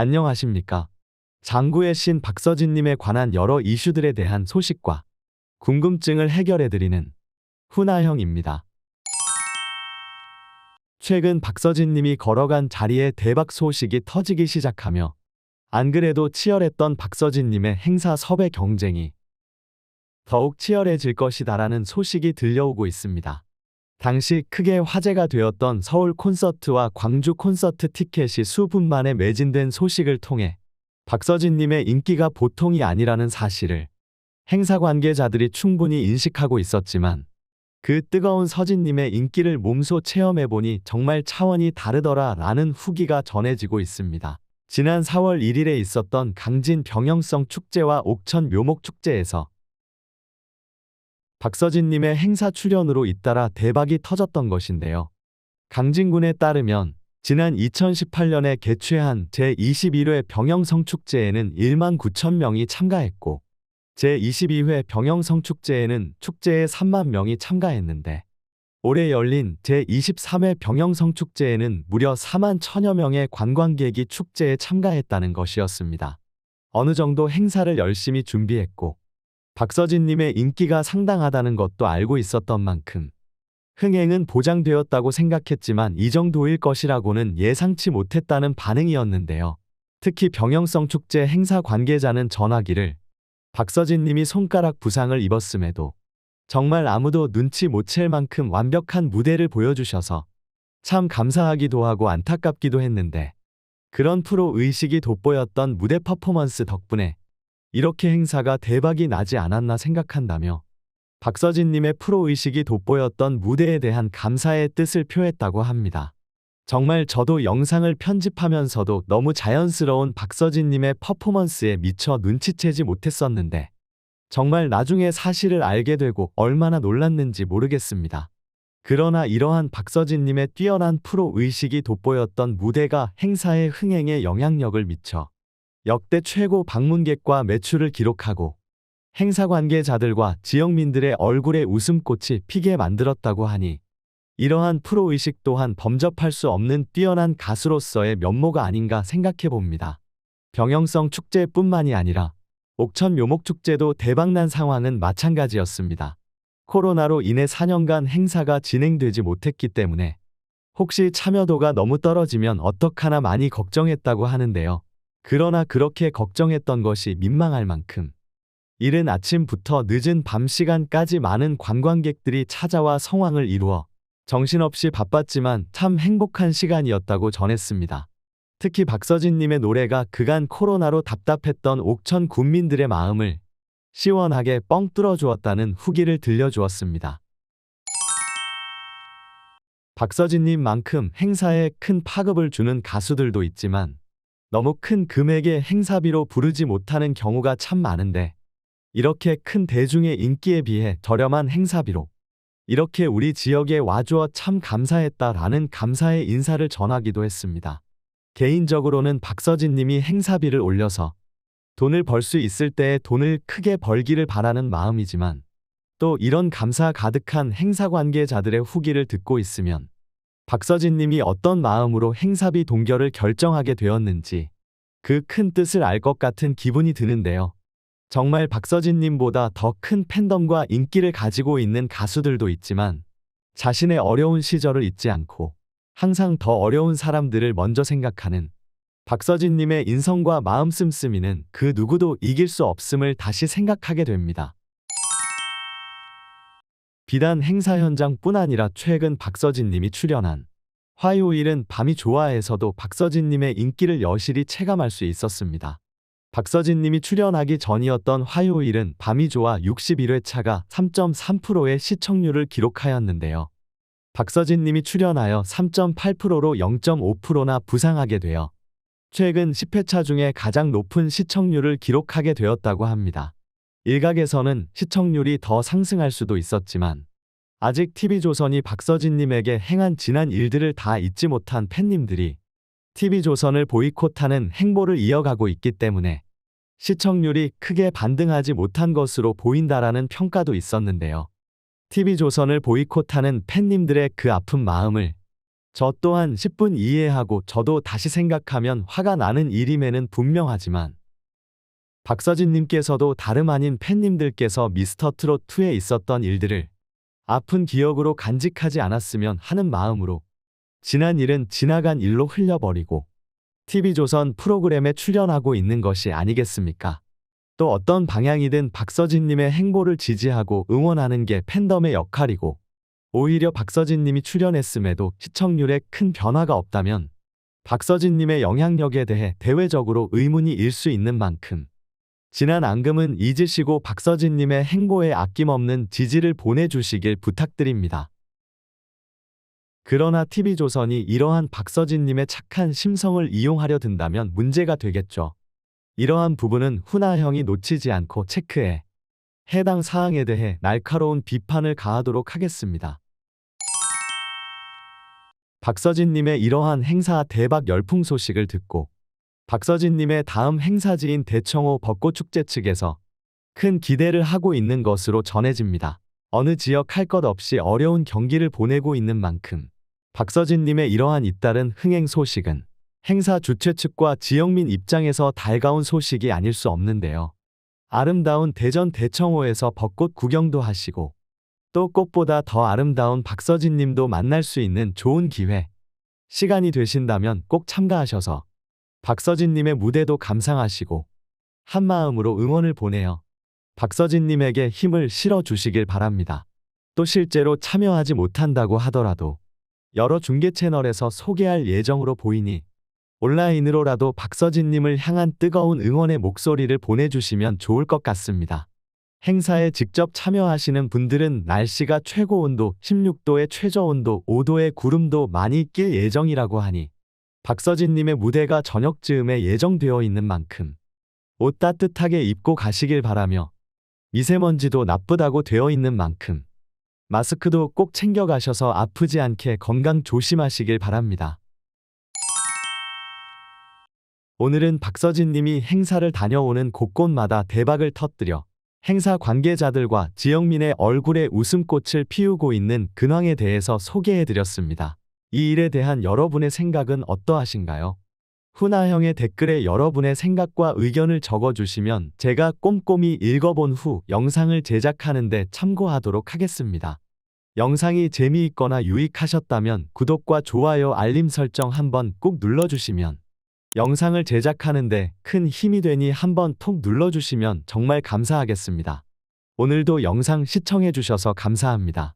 안녕하십니까. 장구의 신 박서진님에 관한 여러 이슈들에 대한 소식과 궁금증을 해결해드리는 훈아형입니다. 최근 박서진님이 걸어간 자리에 대박 소식이 터지기 시작하며 안 그래도 치열했던 박서진님의 행사 섭외 경쟁이 더욱 치열해질 것이다라는 소식이 들려오고 있습니다. 당시 크게 화제가 되었던 서울 콘서트와 광주 콘서트 티켓이 수분 만에 매진된 소식을 통해 박서진님의 인기가 보통이 아니라는 사실을 행사 관계자들이 충분히 인식하고 있었지만 그 뜨거운 서진님의 인기를 몸소 체험해보니 정말 차원이 다르더라 라는 후기가 전해지고 있습니다. 지난 4월 1일에 있었던 강진 병영성 축제와 옥천 묘목 축제에서 박서진님의 행사 출연으로 잇따라 대박이 터졌던 것인데요. 강진군에 따르면 지난 2018년에 개최한 제21회 병영성 축제에는 1만 9천 명이 참가했고 제22회 병영성 축제에는 축제에 3만 명이 참가했는데 올해 열린 제23회 병영성 축제에는 무려 4만 천여 명의 관광객이 축제에 참가했다는 것이었습니다. 어느 정도 행사를 열심히 준비했고 박서진님의 인기가 상당하다는 것도 알고 있었던 만큼 흥행은 보장되었다고 생각했지만 이 정도일 것이라고는 예상치 못했다는 반응이었는데요. 특히 병영성 축제 행사 관계자는 전화기를 박서진님이 손가락 부상을 입었음에도 정말 아무도 눈치 못 챌 만큼 완벽한 무대를 보여주셔서 참 감사하기도 하고 안타깝기도 했는데 그런 프로 의식이 돋보였던 무대 퍼포먼스 덕분에 이렇게 행사가 대박이 나지 않았나 생각한다며 박서진님의 프로의식이 돋보였던 무대에 대한 감사의 뜻을 표했다고 합니다. 정말 저도 영상을 편집하면서도 너무 자연스러운 박서진님의 퍼포먼스에 미처 눈치채지 못했었는데 정말 나중에 사실을 알게 되고 얼마나 놀랐는지 모르겠습니다. 그러나 이러한 박서진님의 뛰어난 프로의식이 돋보였던 무대가 행사의 흥행에 영향력을 미쳐 역대 최고 방문객과 매출을 기록하고 행사 관계자들과 지역민들의 얼굴에 웃음꽃이 피게 만들었다고 하니 이러한 프로의식 또한 범접할 수 없는 뛰어난 가수로서의 면모가 아닌가 생각해 봅니다. 병영성 축제뿐만이 아니라 옥천 묘목축제도 대박난 상황은 마찬가지였습니다. 코로나로 인해 4년간 행사가 진행되지 못했기 때문에 혹시 참여도가 너무 떨어지면 어떡하나 많이 걱정했다고 하는데요. 그러나 그렇게 걱정했던 것이 민망할 만큼 이른 아침부터 늦은 밤 시간까지 많은 관광객들이 찾아와 성황을 이루어 정신없이 바빴지만 참 행복한 시간이었다고 전했습니다. 특히 박서진님의 노래가 그간 코로나로 답답했던 옥천 군민들의 마음을 시원하게 뻥 뚫어주었다는 후기를 들려주었습니다. 박서진님만큼 행사에 큰 파급을 주는 가수들도 있지만 너무 큰 금액의 행사비로 부르지 못하는 경우가 참 많은데 이렇게 큰 대중의 인기에 비해 저렴한 행사비로 이렇게 우리 지역에 와주어 참 감사했다라는 감사의 인사를 전하기도 했습니다. 개인적으로는 박서진 님이 행사비를 올려서 돈을 벌 수 있을 때에 돈을 크게 벌기를 바라는 마음이지만 또 이런 감사 가득한 행사 관계자들의 후기를 듣고 있으면 박서진 님이 어떤 마음으로 행사비 동결을 결정하게 되었는지 그 큰 뜻을 알 것 같은 기분이 드는데요. 정말 박서진 님보다 더 큰 팬덤과 인기를 가지고 있는 가수들도 있지만 자신의 어려운 시절을 잊지 않고 항상 더 어려운 사람들을 먼저 생각하는 박서진 님의 인성과 마음 씀씀이는 그 누구도 이길 수 없음을 다시 생각하게 됩니다. 비단 행사 현장뿐 아니라 최근 박서진 님이 출연한 화요일은 밤이 좋아에서도 박서진 님의 인기를 여실히 체감할 수 있었습니다. 박서진 님이 출연하기 전이었던 화요일은 밤이 좋아 61회차가 3.3%의 시청률을 기록하였는데요. 박서진 님이 출연하여 3.8%로 0.5%나 부상하게 되어 최근 10회차 중에 가장 높은 시청률을 기록하게 되었다고 합니다. 일각에서는 시청률이 더 상승할 수도 있었지만 아직 TV조선이 박서진님에게 행한 지난 일들을 다 잊지 못한 팬님들이 TV조선을 보이콧하는 행보를 이어가고 있기 때문에 시청률이 크게 반등하지 못한 것으로 보인다라는 평가도 있었는데요. TV조선을 보이콧하는 팬님들의 그 아픈 마음을 저 또한 10분 이해하고 저도 다시 생각하면 화가 나는 일임에는 분명하지만 박서진님께서도 다름 아닌 팬님들께서 미스터 트롯 2에 있었던 일들을 아픈 기억으로 간직하지 않았으면 하는 마음으로 지난 일은 지나간 일로 흘려버리고 TV조선 프로그램에 출연하고 있는 것이 아니겠습니까? 또 어떤 방향이든 박서진님의 행보를 지지하고 응원하는 게 팬덤의 역할이고 오히려 박서진님이 출연했음에도 시청률에 큰 변화가 없다면 박서진님의 영향력에 대해 대외적으로 의문이 일 수 있는 만큼 지난 앙금은 잊으시고 박서진님의 행보에 아낌없는 지지를 보내주시길 부탁드립니다. 그러나 TV조선이 이러한 박서진님의 착한 심성을 이용하려 든다면 문제가 되겠죠. 이러한 부분은 훈아형이 놓치지 않고 체크해 해당 사항에 대해 날카로운 비판을 가하도록 하겠습니다. 박서진님의 이러한 행사 대박 열풍 소식을 듣고 박서진님의 다음 행사지인 대청호 벚꽃축제 측에서 큰 기대를 하고 있는 것으로 전해집니다. 어느 지역 할 것 없이 어려운 경기를 보내고 있는 만큼 박서진님의 이러한 잇따른 흥행 소식은 행사 주최 측과 지역민 입장에서 달가운 소식이 아닐 수 없는데요. 아름다운 대전 대청호에서 벚꽃 구경도 하시고 또 꽃보다 더 아름다운 박서진님도 만날 수 있는 좋은 기회. 시간이 되신다면 꼭 참가하셔서 박서진님의 무대도 감상하시고 한마음으로 응원을 보내어 박서진님에게 힘을 실어 주시길 바랍니다. 또 실제로 참여하지 못한다고 하더라도 여러 중계 채널에서 소개할 예정으로 보이니 온라인으로라도 박서진님을 향한 뜨거운 응원의 목소리를 보내주시면 좋을 것 같습니다. 행사에 직접 참여하시는 분들은 날씨가 최고 온도 16도에 최저 온도 5도의 구름도 많이 낄 예정이라고 하니 박서진님의 무대가 저녁 즈음에 예정되어 있는 만큼 옷 따뜻하게 입고 가시길 바라며 미세먼지도 나쁘다고 되어 있는 만큼 마스크도 꼭 챙겨 가셔서 아프지 않게 건강 조심하시길 바랍니다. 오늘은 박서진님이 행사를 다녀오는 곳곳마다 대박을 터뜨려 행사 관계자들과 지역민의 얼굴에 웃음꽃을 피우고 있는 근황에 대해서 소개해드렸습니다. 이 일에 대한 여러분의 생각은 어떠하신가요? 훈아형의 댓글에 여러분의 생각과 의견을 적어주시면 제가 꼼꼼히 읽어본 후 영상을 제작하는데 참고하도록 하겠습니다. 영상이 재미있거나 유익하셨다면 구독과 좋아요 알림 설정 한번 꼭 눌러주시면 영상을 제작하는데 큰 힘이 되니 한번 톡 눌러주시면 정말 감사하겠습니다. 오늘도 영상 시청해주셔서 감사합니다.